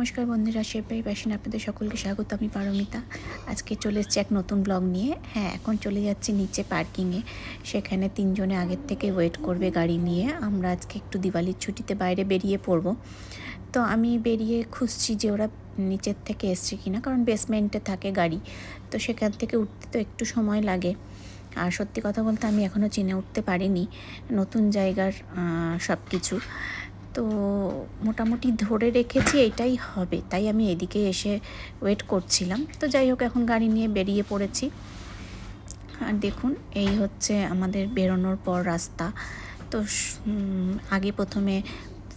নমস্কার বন্ধুরা শেপাই প্যাশন আপনাদের সকলকে স্বাগত। আমি পারমিতা। আজকে চলে এসেছি এক নতুন ব্লগ নিয়ে। হ্যাঁ এখন চলে যাচ্ছি নিচে পার্কিংয়ে। সেখানে তিনজনে আগের থেকে ওয়েট করবে গাড়ি নিয়ে। আমরা আজকে একটু দিওয়ালির ছুটিতে বাইরে বেরিয়ে পড়ব। তো আমি বেরিয়ে খুঁজছি যে ওরা নিচের থেকে এসছে কিনা, কারণ বেসমেন্টে থাকে গাড়ি। তো সেখান থেকে উঠতে তো একটু সময় লাগে। আর সত্যি কথা বলতে আমি এখনও চিনে উঠতে পারিনি। নতুন জায়গার সব কিছু তো মোটামুটি ধরে রেখেছি এটাই হবে। তাই আমি এদিকে এসে ওয়েট করছিলাম। তো যাই হোক, এখন গাড়ি নিয়ে বেরিয়ে পড়েছি। আর দেখুন, এই হচ্ছে আমাদের বেরোনোর পর রাস্তা। তো আগে প্রথমে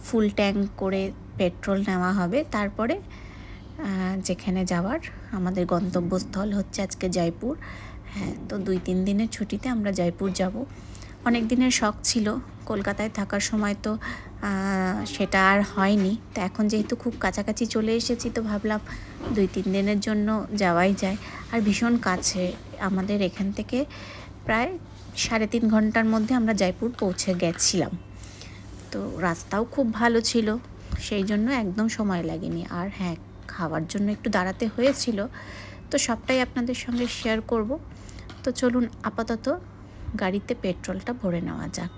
ফুল ট্যাঙ্ক করে পেট্রোল নেওয়া হবে। তারপরে যেখানে যাওয়ার আমাদের গন্তব্যস্থল হচ্ছে আজকে জয়পুর। হ্যাঁ তো দুই তিন দিনের ছুটিতে আমরা জয়পুর যাব। অনেক দিনের শখ ছিল কলকাতায় থাকার সময় তো সেটা আর হয়নি। তো এখন যেহেতু খুব কাছাকাছি চলে এসেছি, তো ভাবলাম দুই তিন দিনের জন্য যাওয়াই যায়। আর ভীষণ কাছে, আমাদের এখান থেকে প্রায় সাড়ে তিন ঘণ্টার মধ্যে আমরা জয়পুর পৌঁছে গেছিলাম। তো রাস্তাও খুব ভালো ছিল, সেই জন্য একদম সময় লাগেনি। আর হ্যাঁ খাওয়ার জন্য একটু দাঁড়াতে হয়েছিল, তো সবটাই আপনাদের সঙ্গে শেয়ার করব। তো চলুন আপাতত গাড়িতে পেট্রোলটা ভরে নেওয়া যাক।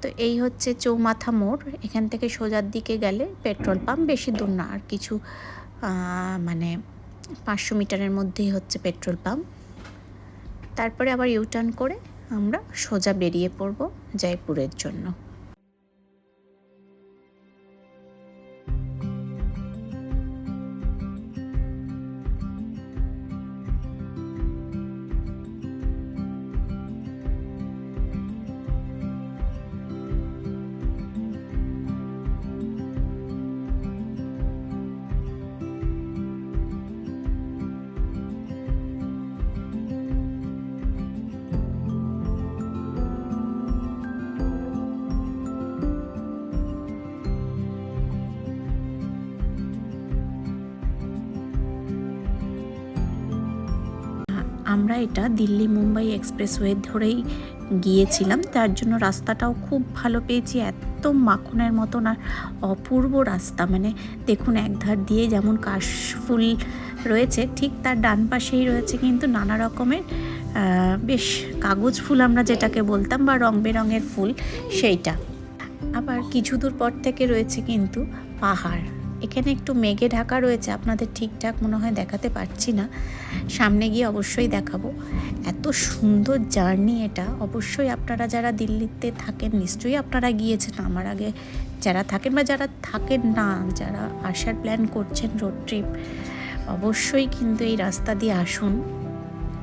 তো এই হচ্ছে চৌমাথা মোড়। এখান থেকে সোজার দিকে গেলে পেট্রোল পাম্প বেশি দূর না। আর কিছু মানে পাঁচশো মিটারের মধ্যেই হচ্ছে পেট্রোল পাম্প। তারপরে আবার ইউটার্ন করে আমরা সোজা বেরিয়ে পড়ব জয়পুরের জন্য। আমরা এটা দিল্লি মুম্বাই এক্সপ্রেসওয়ে ধরেই গিয়েছিলাম। তার জন্য রাস্তাটাও খুব ভালো পেয়েছি, এত মাখনের মতন আর অপূর্ব রাস্তা। মানে দেখুন, এক ধার দিয়ে যেমন কাশফুল রয়েছে, ঠিক তার ডান পাশেই রয়েছে কিন্তু নানা রকমের বেশ কাগজ ফুল আমরা যেটাকে বলতাম বা রং বেরঙের ফুল, সেইটা। আবার কিছু দূর পর থেকে রয়েছে কিন্তু পাহাড়। এখানে একটু মেঘে ঢাকা রয়েছে, আপনাদের ঠিকঠাক মনে হয় দেখাতে পারছি না। সামনে গিয়ে অবশ্যই দেখাবো। এত সুন্দর জার্নি এটা। অবশ্যই আপনারা যারা দিল্লিতে থাকেন, নিশ্চয়ই আপনারা গিয়েছেন। আমার আগে যারা থাকেন বা যারা থাকেন না, যারা আসার প্ল্যান করছেন রোড ট্রিপ অবশ্যই কিন্তু এই রাস্তা দিয়ে আসুন।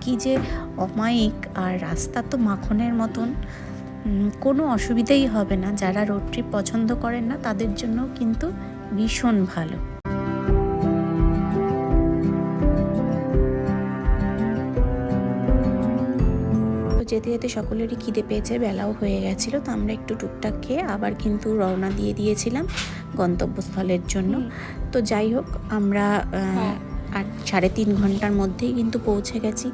কি যে অমায়িক আর রাস্তা তো মাখনের মতন কোনো অসুবিধাই হবে না। যারা রোড ট্রিপ পছন্দ করেন না, তাদের জন্য কিন্তু ভীষণ ভালো। যেতে যেতে সকলেরই খিদে পেয়েছে বেলাও হয়ে গেছিল তো আমরা একটু টুকটাক খেয়ে আবার কিন্তু রওনা দিয়ে দিয়েছিলাম গন্তব্যস্থলের জন্য। তো যাই হোক আমরা আহ, আট সাড়ে তিন ঘণ্টার মধ্যেই কিন্তু পৌঁছে গেছি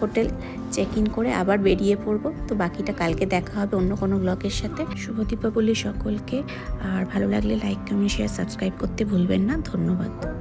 হোটেল। চেক ইন করে আবার বেরিয়ে পড়ব। তো বাকিটা কালকে দেখা হবে অন্য কোনো ব্লগের সাথে। শুভ দীপাবলি সকলকে। আর ভালো লাগলে লাইক কমেন্ট শেয়ার সাবস্ক্রাইব করতে ভুলবেন না। ধন্যবাদ।